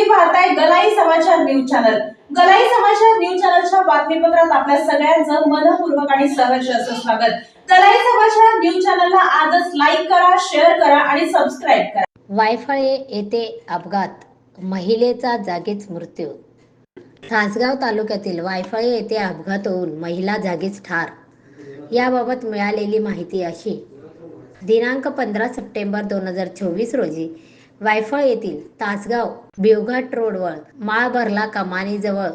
तुम्ही पाहताय गलाई समाचार न्यूज चॅनल. गलाई समाचार न्यूज चॅनलच्या बातमीपत्रात आपल्या सगळ्यांचं मनपूर्वक आणि सहर्ष असं स्वागत. गलाई समाचार न्यूज चॅनलला आजच लाईक करा शेअर करा आणि सबस्क्राईब करा. वायफळे येथे अपघात. महिलेचा जागीच मृत्यू. तासगाव तालुक्यातील वायफळे येथे अपघात होऊन महिला जागीच ठार. याबाबत मिळालेली माहिती अशी. दिनांक पंधरा सप्टेंबर दोन हजार चोवीस रोजी वायफळ येथील तासगाव बिवघाट रोडवर माळभरला कमानीजवळ.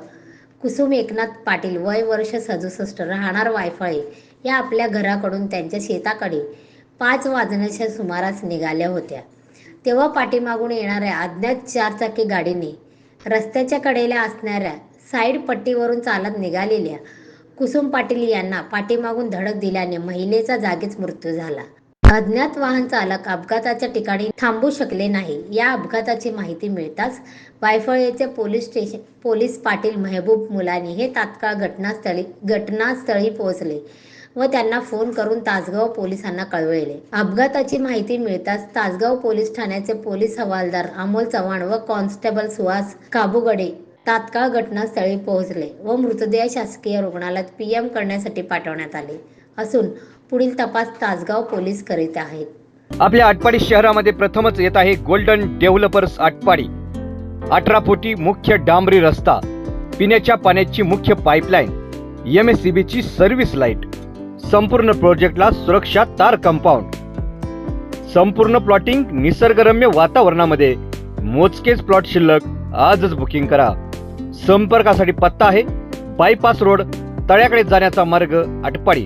कुसुम एकनाथ पाटील वय वर्ष सदुसष्ट राहणार वायफळे या आपल्या घराकडून त्यांच्या शेताकडे पाच वाजण्याच्या सुमारास निघाल्या होत्या. तेव्हा पाठीमागून येणाऱ्या अज्ञात चारचाकी गाडीने रस्त्याच्या कडेला असणाऱ्या साईड पट्टीवरून चालत निघालेल्या कुसुम पाटील यांना पाठीमागून धडक दिल्याने महिलेचा जागीच मृत्यू झाला. अज्ञात वाहन चालक अपघाताच्या ठिकाणी थांबू शकले नाही. या अपघाताची माहिती मिळताच वायफळेचे police station police Patil Mehboob Mulani हे तात्काळ घटनास्थळी घटनास्थळी पोहोचले व त्यांना फोन करून तासगाव पोलिसांना कळवले. अपघाताची माहिती मिळताच तासगाव पोलीस ठाण्याचे पोलीस हवालदार अमोल चव्हाण व कॉन्स्टेबल सुहास काबुगडे तात्काळ घटनास्थळी पोहोचले व मृतदेह शासकीय रुग्णालयात पीएम करण्यासाठी पाठवण्यात आले. असून पुढील तपास तासगाव पोलीस करीत आहेत. आपल्या आटपाडी शहरामध्ये प्रथमच येत आहे गोल्डन डेव्हलपर्स आटपाडी. अठरा फुटी मुख्य डांबरी रस्ता पिण्याच्या पाण्याची मुख्य पाईपलाईन एम एस सी बीची सर्व्हिस लाइट संपूर्ण प्रोजेक्टला सुरक्षा तार कंपाऊंड. संपूर्ण प्लॉटिंग निसर्गरम्य वातावरणामध्ये मोजकेच प्लॉट शिल्लक आजच बुकिंग करा. संपर्कासाठी पत्ता आहे बायपास रोड तळ्याकडे जाण्याचा मार्ग आटपाडी.